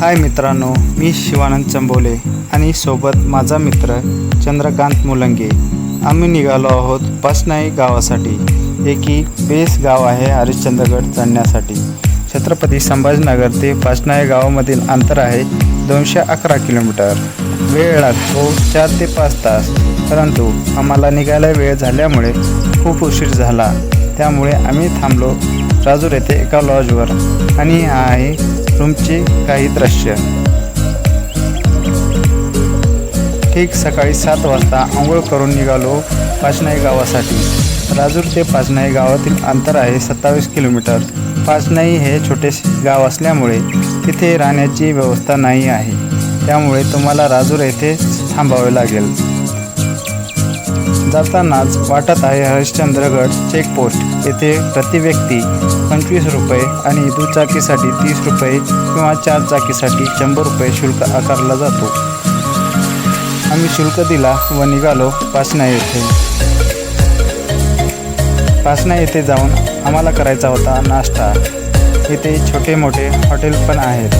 हाय मित्रांनो मी शिवानंद चंबोले आणि सोबत माझा मित्र चंद्रकांत मुलंगे. आम्ही निघालो आहोत पाचनाई गावासाठी. एकी बेस गाव आहे हरिश्चंद्रगड चढण्यासाठी. छत्रपती संभाजीनगर ते पाचनाई गावामधील अंतर आहे दोनशे अकरा किलोमीटर. वेळ लागतो चार ते पाच तास. परंतु आम्हाला निघायला वेळ झाल्यामुळे खूप उशीर झाला. त्यामुळे आम्ही थांबलो राजूर येथे एका लॉजवर आणि हा आहे रूमचे काही दृश्य. ठीक सकाळी सात वाजता आंघोळ करून निघालो पाचनाई गावासाठी. राजूर ते पाचनाई गावातील अंतर आहे सत्तावीस किलोमीटर. पाचनाई हे छोटेसे गाव असल्यामुळे तिथे राहण्याची व्यवस्था नाही आहे. त्यामुळे तुम्हाला राजूर येथे थांबावे लागेल. जातानाच वाटत आहे हरिश्चंद्रगड चेकपोस्ट येथे प्रति व्यक्ती पंचवीस रुपये आणि दुचाकीसाठी तीस रुपये किंवा चार चाकीसाठी शंभर रुपये शुल्क आकारला जातो. आम्ही शुल्क दिला व निघालो पासना येथे. पासना येथे जाऊन आम्हाला करायचा होता नाश्ता. येथे छोटे मोठे हॉटेल पण आहेत.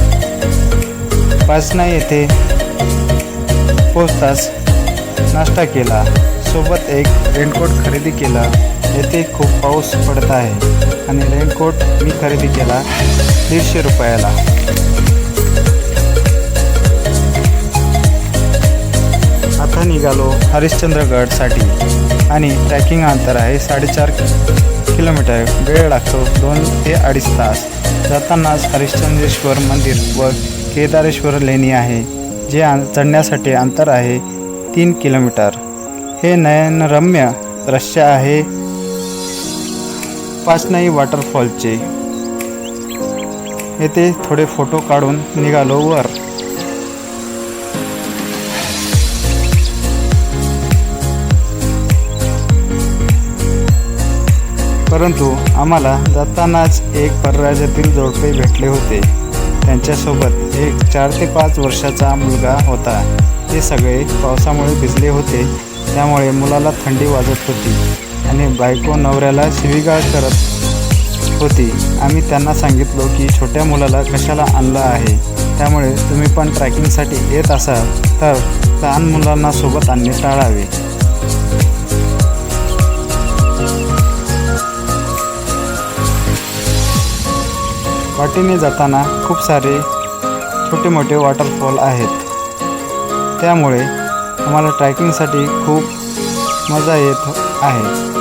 पासना येथे पोचताच नाश्ता केला. सोबत एक रेनकोट खरेदी केला. येथे खूप पाऊस पडत आहे. आणि रेनकोट मी खरेदी केला दीडशे रुपयाला. आता निघालो हरिश्चंद्रगडसाठी. आणि ट्रॅकिंग अंतर आहे साडेचार किलोमीटर. वेळ लागतो दोन ते अडीच तास. जातानाच हरिश्चंद्रेश्वर मंदिर व केदारेश्वर लेणी आहे जे आं चढण्यासाठी अंतर आहे तीन किलोमीटर. हे नयनरम्य दृश्य आहे. पाचनाई वॉटरफॉलचे येथे थोडे फोटो काढून निघालो वर. परंतु आम्हाला जातानाच एक परराज्यातील जोडपे भेटले होते. त्यांच्यासोबत एक चार ते पाच वर्षाचा मुलगा होता. ते सगळे पावसामुळे भिजले होते. त्यामुळे मुलाला थंडी वाजत होती. आणि बायको नवऱ्याला शिवीगाळ करत होती. आम्ही त्यांना सांगितलो की छोट्या मुलाला कशाला आणलं आहे? त्यामुळे तुम्ही पण ट्रॅकिंगसाठी येत असाल तर लहान मुलांना सोबत आणणे टाळावे. वाटेने जाताना खूप सारे छोटे मोठे वॉटरफॉल आहेत. त्यामुळे आम्हाला ट्रॅकिंगसाठी खूप मजा येत आहे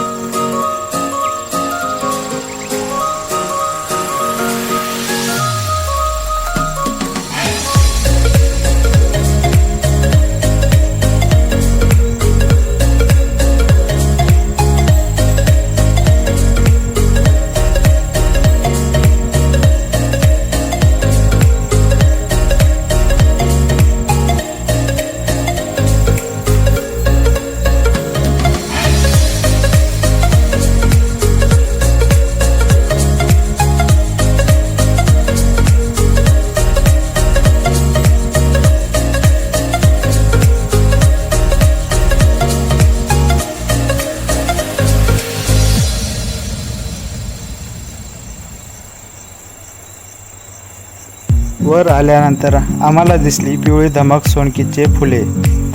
वर आल्यानंतर आम्हाला दिसली पिवळी धमक सोनकीचे फुले.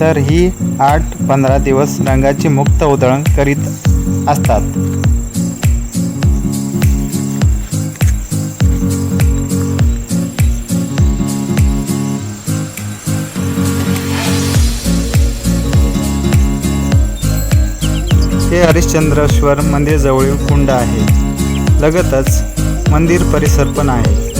तर ही आठ पंधरा दिवस रंगाची मुक्त उधळण करीत असतात. हे हरिश्चंद्रेश्वर मंदिरजवळील कुंड आहे. लगतच मंदिर परिसर पण आहे.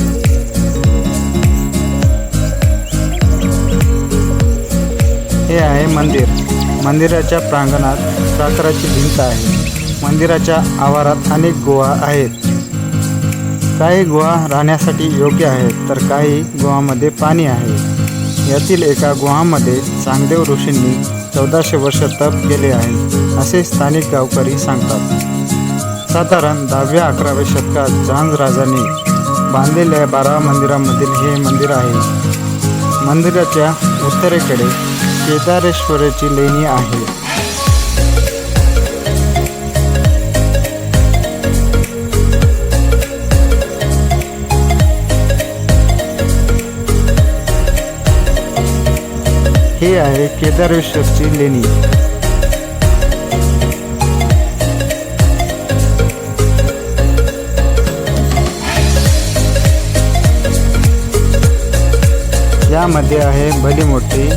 हे आहे मंदिर. मंदिराच्या प्रांगणात साखराची भिंत आहे. मंदिराच्या आवारात अनेक गुहा आहेत. काही गुहा राहण्यासाठी योग्य आहेत तर काही गुहामध्ये पाणी आहे. यातील एका गुहामध्ये चांगदेव ऋषींनी चौदाशे वर्ष तप केले आहे असे स्थानिक गावकरी सांगतात. साधारण दहाव्या अकराव्या शतकात जांज राजाने बांधलेल्या बारा मंदिरामधील हे मंदिर आहे. मंदिराच्या उत्तरेकडे केदारेश्वराची लेणी आहे. हे आहे केदारेश्वरची लेणी. यामध्ये आहे भली मोठी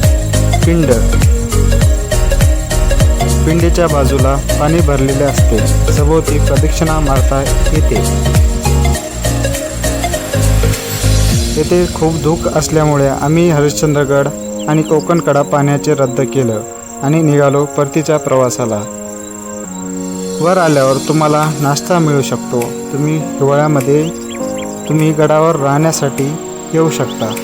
पिंड. पिंडीच्या बाजूला पाणी भरलेले असते. सभोवती प्रदक्षिणा मारता येते. येथे खूप धूक असल्यामुळे आम्ही हरिश्चंद्रगड आणि कोकणकडा पाण्याचे रद्द केलं आणि निघालो परतीच्या प्रवासाला. वर आल्यावर तुम्हाला नाश्ता मिळू शकतो. तुम्ही हिवाळ्यामध्ये तुम्ही गडावर राहण्यासाठी येऊ शकता.